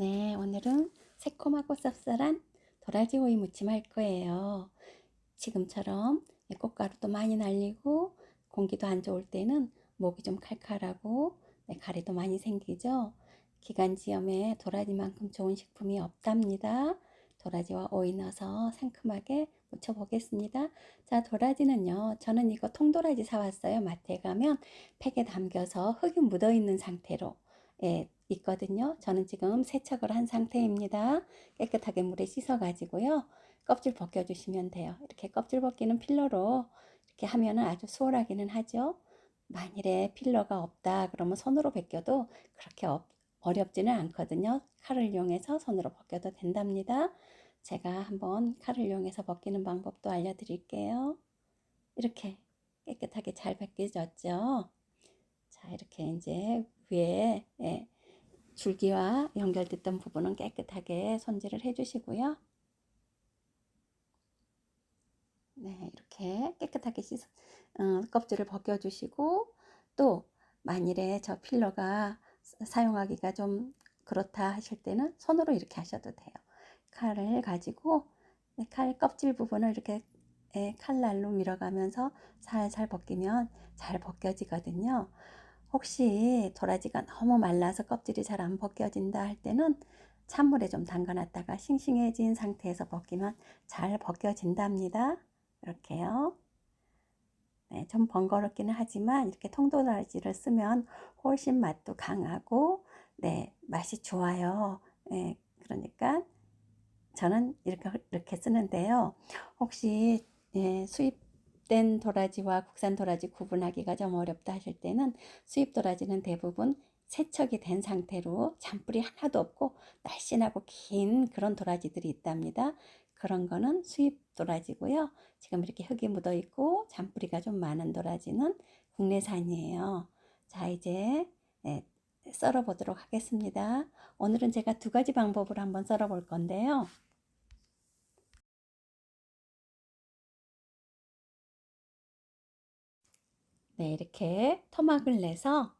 네, 오늘은 새콤하고 쌉쌀한 도라지 오이 무침 할 거예요. 지금처럼 꽃가루도 많이 날리고 공기도 안 좋을 때는 목이 좀 칼칼하고 네, 가래도 많이 생기죠. 기관지염에 도라지만큼 좋은 식품이 없답니다. 도라지와 오이 넣어서 상큼하게 무쳐 보겠습니다. 자, 도라지는요. 저는 이거 통도라지 사왔어요. 마트에 가면 팩에 담겨서 흙이 묻어 있는 상태로 예, 있거든요. 저는 지금 세척을 한 상태입니다. 깨끗하게 물에 씻어 가지고요. 껍질 벗겨 주시면 돼요. 이렇게 껍질 벗기는 필러로 이렇게 하면은 아주 수월하기는 하죠. 만일에 필러가 없다 그러면 손으로 벗겨도 그렇게 어, 어렵지는 않거든요. 칼을 이용해서 손으로 벗겨도 된답니다. 제가 한번 칼을 이용해서 벗기는 방법도 알려드릴게요. 이렇게 깨끗하게 잘 벗겨졌죠. 자, 이렇게 이제 위에 예, 줄기와 연결됐던 부분은 깨끗하게 손질을 해주시고요. 네, 이렇게 깨끗하게 씻어, 어, 껍질을 벗겨주시고 또 만일에 저 필러가 사용하기가 좀 그렇다 하실 때는 손으로 이렇게 하셔도 돼요. 칼을 가지고 네, 칼 껍질 부분을 이렇게 예, 칼날로 밀어가면서 살살 벗기면 잘 벗겨지거든요. 혹시 도라지가 너무 말라서 껍질이 잘 안 벗겨진다 할 때는 찬물에 좀 담가놨다가 싱싱해진 상태에서 벗기면 잘 벗겨진답니다. 이렇게요. 네, 좀 번거롭기는 하지만 이렇게 통도라지를 쓰면 훨씬 맛도 강하고 네, 맛이 좋아요. 네, 그러니까 저는 이렇게 이렇게 쓰는데요. 혹시 예, 수입 된 도라지와 국산 도라지 구분하기가 좀 어렵다 하실 때는 수입 도라지는 대부분 세척이 된 상태로 잔뿌리 하나도 없고 날씬하고 긴 그런 도라지들이 있답니다. 그런 거는 수입 도라지고요. 지금 이렇게 흙이 묻어 있고 잔뿌리가 좀 많은 도라지는 국내산이에요. 자, 이제 예, 썰어 보도록 하겠습니다. 오늘은 제가 두 가지 방법으로 한번 썰어 볼 건데요. 네, 이렇게 토막을 내서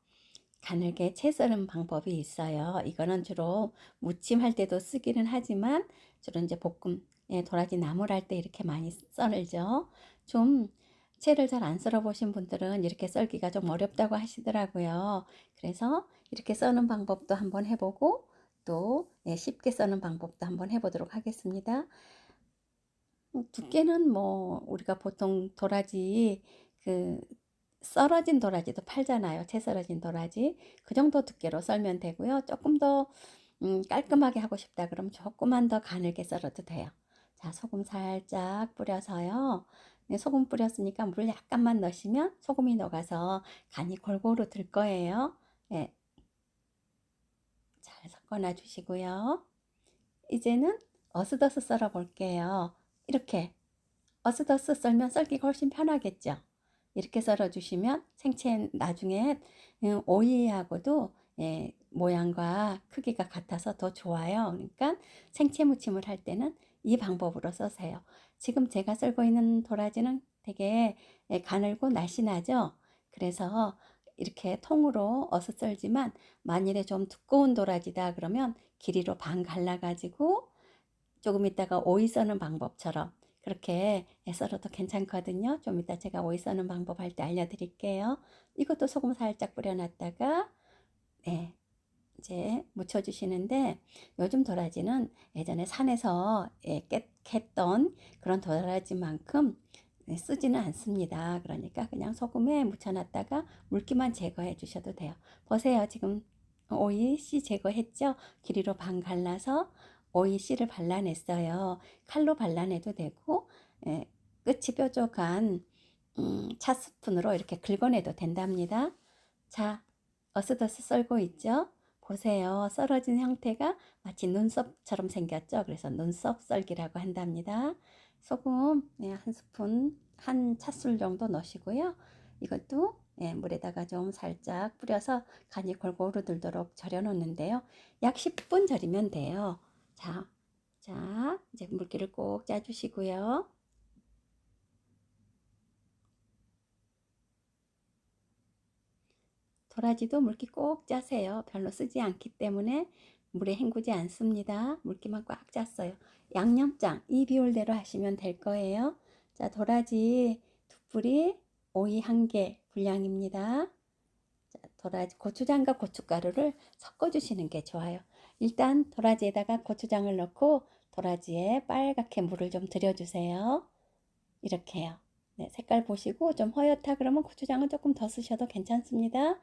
가늘게 채 썰은 방법이 있어요. 이거는 주로 무침할 때도 쓰기는 하지만 주로 이제 볶음, 예, 도라지 나물 할 때 이렇게 많이 썰죠. 좀 채를 잘 안 썰어 보신 분들은 이렇게 썰기가 좀 어렵다고 하시더라고요. 그래서 이렇게 써는 방법도 한번 해보고 또 예, 쉽게 써는 방법도 한번 해보도록 하겠습니다. 음, 두께는 뭐 우리가 보통 도라지 그 썰어진 도라지도 팔잖아요. 채 썰어진 도라지. 그 정도 두께로 썰면 되고요. 조금 더 음, 깔끔하게 하고 싶다 그러면 조금만 더 가늘게 썰어도 돼요. 자, 소금 살짝 뿌려서요. 네, 소금 뿌렸으니까 물 약간만 넣으시면 소금이 녹아서 간이 골고루 들 거예요. 네. 잘 섞어놔 주시고요. 이제는 어스더스 썰어 볼게요. 이렇게 어스더스 썰면 썰기가 훨씬 편하겠죠. 이렇게 썰어 주시면 생채 나중에 음, 오이하고도 예, 모양과 크기가 같아서 더 좋아요. 그러니까 생채 무침을 할 때는 이 방법으로 써세요. 지금 제가 썰고 있는 도라지는 되게 예, 가늘고 날씬하죠. 그래서 이렇게 통으로 어서 썰지만 만일에 좀 두꺼운 도라지다 그러면 길이로 반 갈라가지고 조금 있다가 오이 써는 방법처럼 그렇게 썰어도 괜찮거든요. 좀 이따 제가 오이 써는 방법 할 때 알려드릴게요. 이것도 소금 살짝 뿌려놨다가 네, 이제 묻혀주시는데 요즘 도라지는 예전에 산에서 예, 깼던 그런 도라지만큼 네, 쓰지는 않습니다. 그러니까 그냥 소금에 묻혀놨다가 물기만 제거해 주셔도 돼요. 보세요. 지금 오이 씨 제거했죠? 길이로 반 갈라서 오이 씨를 발라냈어요. 칼로 발라내도 되고 예, 끝이 뾰족한 음, 차 스푼으로 이렇게 긁어내도 된답니다. 자, 어스더스 썰고 있죠? 보세요. 썰어진 형태가 마치 눈썹처럼 생겼죠? 그래서 눈썹 썰기라고 한답니다. 소금 네, 한 스푼, 한 차술 정도 넣으시고요. 이것도 예, 물에다가 좀 살짝 뿌려서 간이 골고루 들도록 절여 놓는데요. 약 10분 절이면 돼요. 자, 자, 이제 물기를 꼭 짜주시고요. 도라지도 물기 꼭 짜세요. 별로 쓰지 않기 때문에 물에 헹구지 않습니다. 물기만 꽉 찼어요. 양념장 이 비율대로 하시면 될 거예요. 자, 도라지 두 뿌리, 오이 한 개 분량입니다. 자, 도라지 고추장과 고춧가루를 섞어 주시는 게 좋아요. 일단 도라지에다가 고추장을 넣고 도라지에 빨갛게 물을 좀 들여 주세요. 이렇게요. 네, 색깔 보시고 좀 허옇다 그러면 고추장을 조금 더 쓰셔도 괜찮습니다.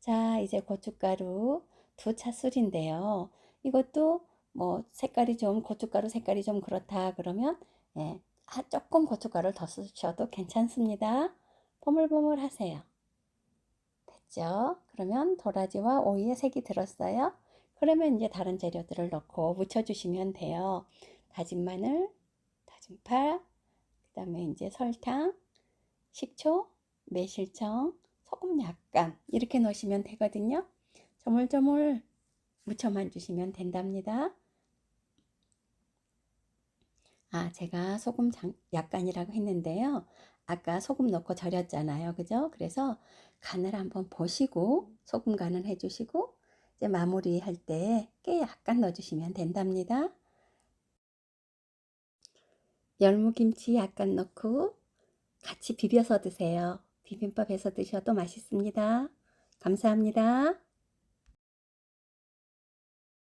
자, 이제 고춧가루 두 차술인데요. 이것도 뭐 색깔이 좀 고춧가루 색깔이 좀 그렇다 그러면 예, 아, 조금 고춧가루를 더 쓰셔도 괜찮습니다. 보물보물 하세요. 됐죠? 그러면 도라지와 오이에 색이 들었어요. 그러면 이제 다른 재료들을 넣고 무쳐주시면 돼요. 다진 마늘, 다진 파, 그 다음에 이제 설탕, 식초, 매실청, 소금 약간 이렇게 넣으시면 되거든요. 조물조물 무쳐만 주시면 된답니다. 아, 제가 소금 장, 약간이라고 했는데요. 아까 소금 넣고 절였잖아요. 그죠? 그래서 간을 한번 보시고 소금 간을 해주시고 이제 마무리 할 때 깨 약간 넣어주시면 된답니다. 열무김치 약간 넣고 같이 비벼서 드세요. 비빔밥에서 드셔도 맛있습니다. 감사합니다.